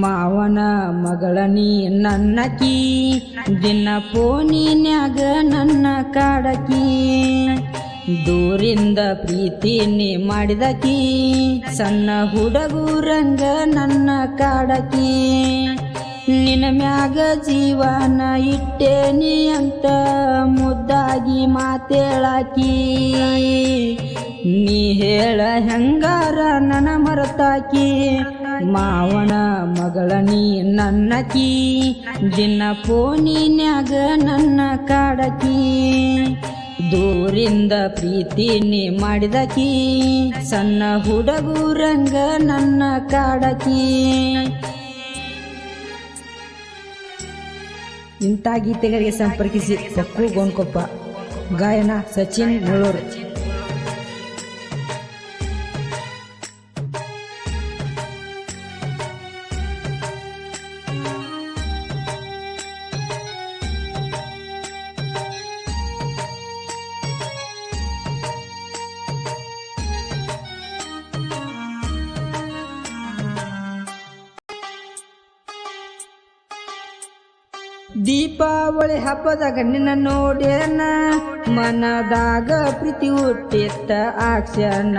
ಮಾವನ ಮಗಳ ನೀ ನನ್ನಕಿ, ದಿನ ಪೋನಿನ್ಯಾಗ ನನ್ನ ಕಾಡಕಿ, ದೂರಿಂದ ಪ್ರೀತಿ ನೀ ಮಾಡಿದಕಿ, ಸಣ್ಣ ಹುಡುಗೂರಂಗ ನನ್ನ ಕಾಡಕಿ, ನಿನ್ನ ಮ್ಯಾಗ ಜೀವನ ಇಟ್ಟೇನಿ ಅಂತ ಮುದ್ದಾಗಿ ಮಾತೇಳಾಕಿ, ನೀ ಹೇಳ ಹೆಂಗಾರ ನನ್ನ ಮರತಾಕಿ ಮಾವನ ಮಗಳ ನೀ ನನ್ನಕಿ, ದಿನ ಫೋನಿನ್ಯಾಗ ನನ್ನ ಕಾಡಕಿ. ದೂರಿಂದ ಪ್ರೀತಿ ನೀ ಮಾಡಿದಕಿ, ಸಣ್ಣ ಹುಡುಗೂರಂಗ ನನ್ನ ಕಾಡಕಿ. ಇಂಥ ಗೀತೆಗಳಿಗೆ ಸಂಪರ್ಕಿಸಿ ಸಕ್ಕು ಗೋಣ್ಕೊಪ್ಪ, ಗಾಯನ ಸಚಿನ್ ಮುಳ್ಳೂರು. ದೀಪಾವಳಿ ಹಬ್ಬದಾಗ ನಿನ್ನ ನೋಡ್ಯನ, ಮನದಾಗ ಪ್ರೀತಿ ಹುಟ್ಟಿತ್ತ ಆಕ್ಷನ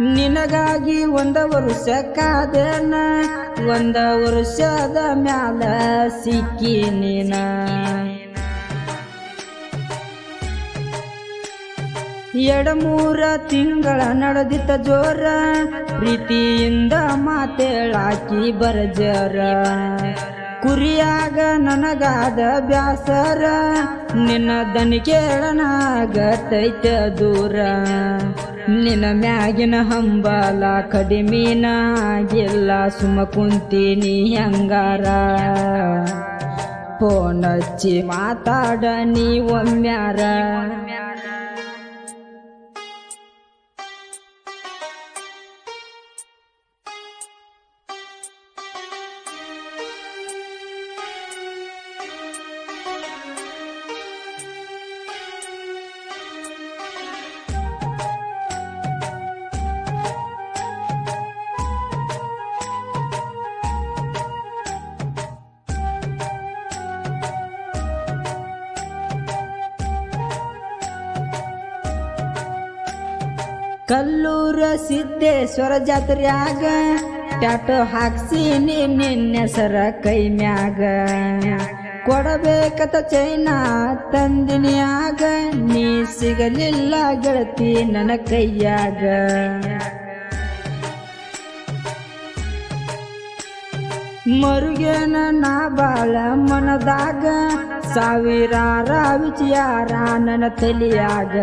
ನಿನಗಾಗಿ ಒಂದ ವರ್ಷ ಕಾದನ, ಒಂದ ವರ್ಷದ ಮ್ಯಾಲ ಸಿಕ್ಕಿ ನೀನ. ಎಡಮೂರ ತಿಂಗಳ ನಡೆದಿತ್ತ ಜೋರ, ಪ್ರೀತಿಯಿಂದ ಮಾತೇಳಾಕಿ ಬರಜರ. ಕುರಿಯಾಗ ನನಗಾದ ಬ್ಯಾಸರ, ನಿನ್ನ ದನಿ ಕೇಳನಾಗತೈತ ದೂರ. ನಿನ್ನ ಮ್ಯಾಗಿನ ಹಂಬಲ ಕಡಿಮೀನಾಗಿಲ್ಲ ಸುಮ ಕುಂತೀನಿ ಹಂಗಾರ. ಫೋನ್ ಹಚ್ಚಿ ಮಾತಾಡ ನೀ ಒಮ್ಮ್ಯಾರ ಕಲ್ಲೂರ ಸಿದ್ದೇಶ್ವರ ಜಾತ್ರೆಯಾಗ ಟ್ಯಾಟೋ ಹಾಕ್ಸೀನಿ ನಿನ್ನೆಸರ ಕೈ ಮ್ಯಾಗ. ಕೊಡಬೇಕತ ಚೈನಾ ತಂದಿನಿಯಾಗ, ನೀ ಸಿಗಲಿಲ್ಲ ಗೆಳತಿ ನನ್ನ ಕೈಯಾಗ. ಮರುಗೇನ ನಾ ಬಾಳ ಮನದಾಗ, ಸಾವಿರಾರ ವಿಚಾರ ನನ್ನ ತಲಿಯಾಗ.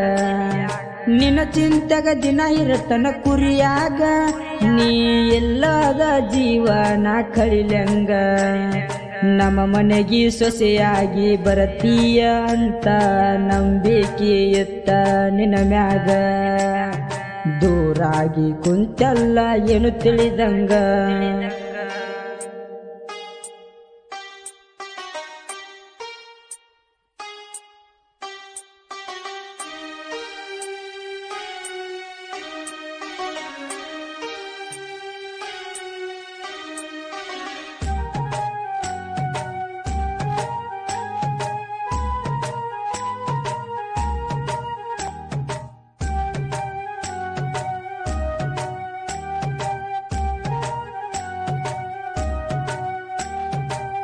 ನಿನ್ನ ಚಿಂತೆಗ ದಿನ ಇರತನ ಕುರಿಯಾಗ, ನೀ ಎಲ್ಲದ ಜೀವನ ಕಳಿಲಂಗ. ನಮ್ಮ ಮನೆಗೆ ಸೊಸೆಯಾಗಿ ಬರತೀಯ ಅಂತ ನಂಬಿಕೆ ಎತ್ತ ನಿನ್ನ ಮ್ಯಾಗ. ದೂರಾಗಿ ಕುಂತಲ್ಲ ಏನು ತಿಳಿದಂಗ.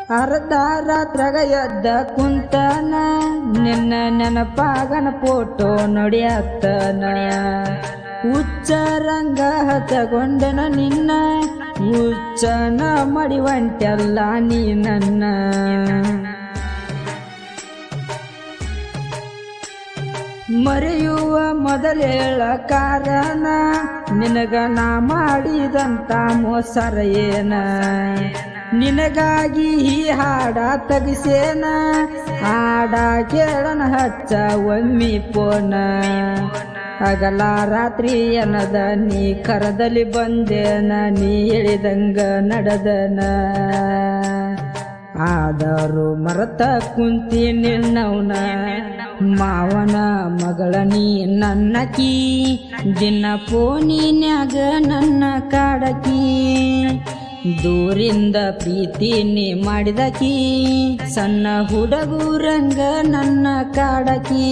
ಅರ್ಧ ರಾತ್ರಾಗ ಎದ್ದ ಕುಂತನ, ನಿನ್ನ ನೆನಪಾಗನ ಫೋಟೋ ನೋಡಿಯತ್ತನ ಹುಚ್ಚರಂಗ ಹತಗೊಂಡನ ನಿನ್ನ, ಹುಚ್ಚನ ಮಡಿವಂಟೆಲ್ಲ ನೀ ನನ್ನ. ಮರೆಯುವ ಮೊದಲೇಳ ಕಾರಣ, ನಿನಗ ನಾ ಮಾಡಿದಂತ ಮೋಸರ ಏನ? ನಿನಗಾಗಿ ಈ ಹಾಡ ತಗಿಸೇನ? ಹಾಡ ಕೇಳನ ಹಚ್ಚ ಒಮ್ಮಿ ಪೋನ. ಹಗಲ ರಾತ್ರಿ ಏನದ ನೀ ಕರದಲ್ಲಿ ಬಂದೇನ? ನೀ ಹೇಳಿದಂಗ ನಡೆದನ? ಆದರೂ ಮರತ ಕುಂತಿ ನಿನ್ನವನ. ಮಾವನ ಮಗಳ ನೀ ನನ್ನಕಿ. ದಿನ ಪೋನಿನ್ಯಾಗ ನನ್ನ ಕಾಡಕಿ. ದೂರಿಂದ ಪ್ರೀತಿ ನೀ ಮಾಡಿದಕಿ ಸಣ್ಣ ಹುಡುಗೂರಂಗ ನನ್ನ ಕಾಡಕಿ.